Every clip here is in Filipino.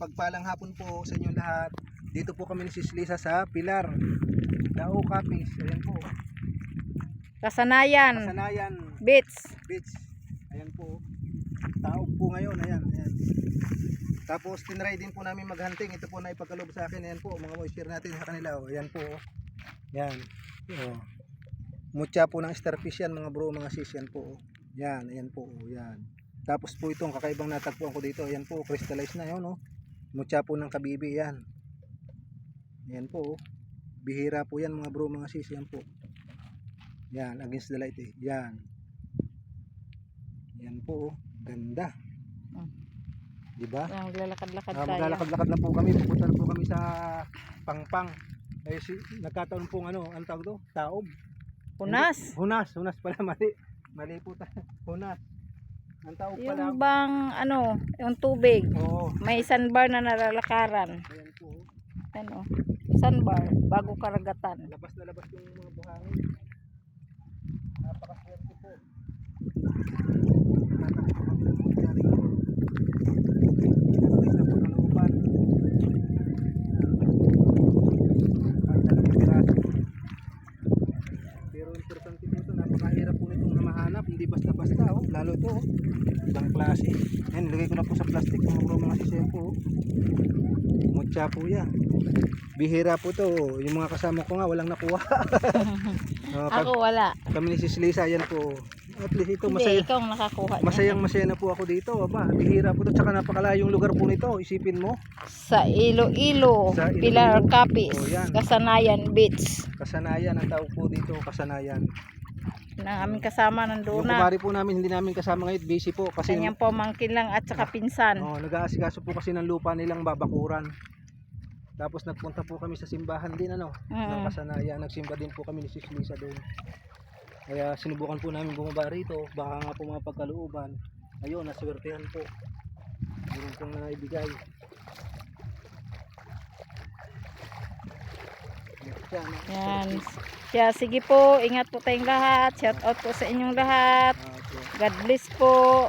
mapagpalang hapon po sa inyong lahat. Dito po kami ni Sis Lisa sa Pilar. Dao Capis. Ayan po. Kasanayan. Kasanayan Beach. Beach. Ayan po. Taog po ngayon. Ayan. Ayan. Tapos tinry din po namin maghunting. Ito po na ipagkalob sa akin. Ayan po. Mga moisture natin sa kanila. Oh. Ayan po. oh. Yan. Oh. Mutya po ng starfish yan mga bro, mga sis yan po. oh. Yan. Ayan po. oh. Yan. Tapos po itong kakaibang natagpuan ko dito. Ayan po. Crystallized na yun. Oh. Mutya po ng kabibi. Yan. Ayan po. oh. Bihira po yan mga bro, mga sis. Yan po. Yan. Against the light eh. Yan. Yan po. oh. Ganda. Mm. Di ba? Yan, Maglalakad-lakad Ah, tayo. maglalakad-lakad na po kami. Pupunta na po kami sa Pangpang. Eh, si, nagkataon pong ano, ang tawag to? Taob. Punas. Hunas. Hunas pala. Mali. Mali po tayo. Hunas. Ang tawag pala. Yung bang ano, yung tubig. Oo. May sandbar na nalalakaran. Ayan po. oh. Ano? Sandbar. Bago karagatan. Labas na labas yung mga buhangin. Napakaswerte po. Tatakbo kami ng mga nangyari. Nagtiis na po ng upan. Kahit dalawang piraso. Pero importante po ito, napakahirap po nitong na mahanap. Hindi basta-basta, oh. Lalo ito. Oh. Ibang klase. Ayan, nilagay ko na po sa plastic. Mga bro, mga sisyan po. Oh. Mutya po yan. Bihira po to. oh. Yung mga kasama ko nga walang nakuha. Pag- Ako wala. kami ni Sis Lisa, yan po. At least ito, Hindi, masaya, ikaw ang nakakuha niya. masayang masaya na po ako dito. Aba, bihira po to. Tsaka napakalayong lugar po nito. Isipin mo. Sa Iloilo, Sa Iloilo. Pilar Capis, Oh, yan. Kasanayan Beach. Kasanayan ang tawag po dito. Kasanayan. Na aming kasama Yung nandoon na. kumari po namin, hindi namin kasama ngayon. Busy po. Kasi Kanyang pamangkin lang at saka pinsan. oh, nag-aasikaso po kasi ng lupa nilang babakuran. Tapos nagpunta po kami sa simbahan din ano, ng Mm. kasanayan. Nagsimba din po kami ni Sis Lisa doon. Kaya sinubukan po namin bumaba rito. Baka nga po mga pagkalooban. Ayun, naswertehan po. Meron pong naibigay. Yan. Kaya sige po, ingat po tayong lahat. Shout out po sa inyong lahat. Ah. God bless po.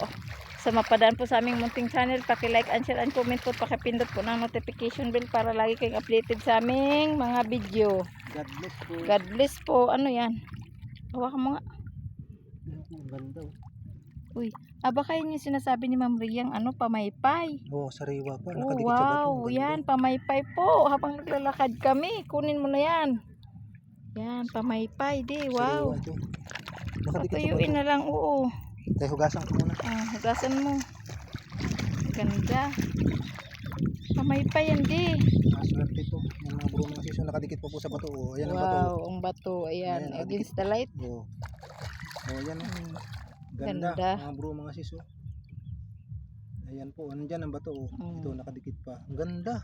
Sa mapadaan po sa aming munting channel, paki-like and share and comment po, pakipindot po ng notification bell para lagi kayong updated sa aming mga video. God bless po. God bless po. Ano yan? Hawakan mo nga. Ang ganda. Oh. Uy, aba kayo yung sinasabi ni Ma'am Riyang ano, pamaypay. Oo, sariwa pa. Oh, wow, ganda. yan, pamaypay po. Habang naglalakad kami, kunin mo na yan. Yan, pamaypay, di, wow. Patuyuin na lang, oo. Tayo hugasan ko muna. Ah, hugasan mo. Ganda. Pamaypay yan, di. Ah, swerte ito. Yung mga bro mga sisyo nakadikit pa po sa bato. Oh, ayan ang bato. Wow, ang bato. Ayan, Ayan, against the light. Oh. Oh, oh. Hmm. Ganda. Ganda. Mga bro mga sisyo. Ayan po, andyan ang bato. Oh. Mm. Ito nakadikit pa. Ang ganda.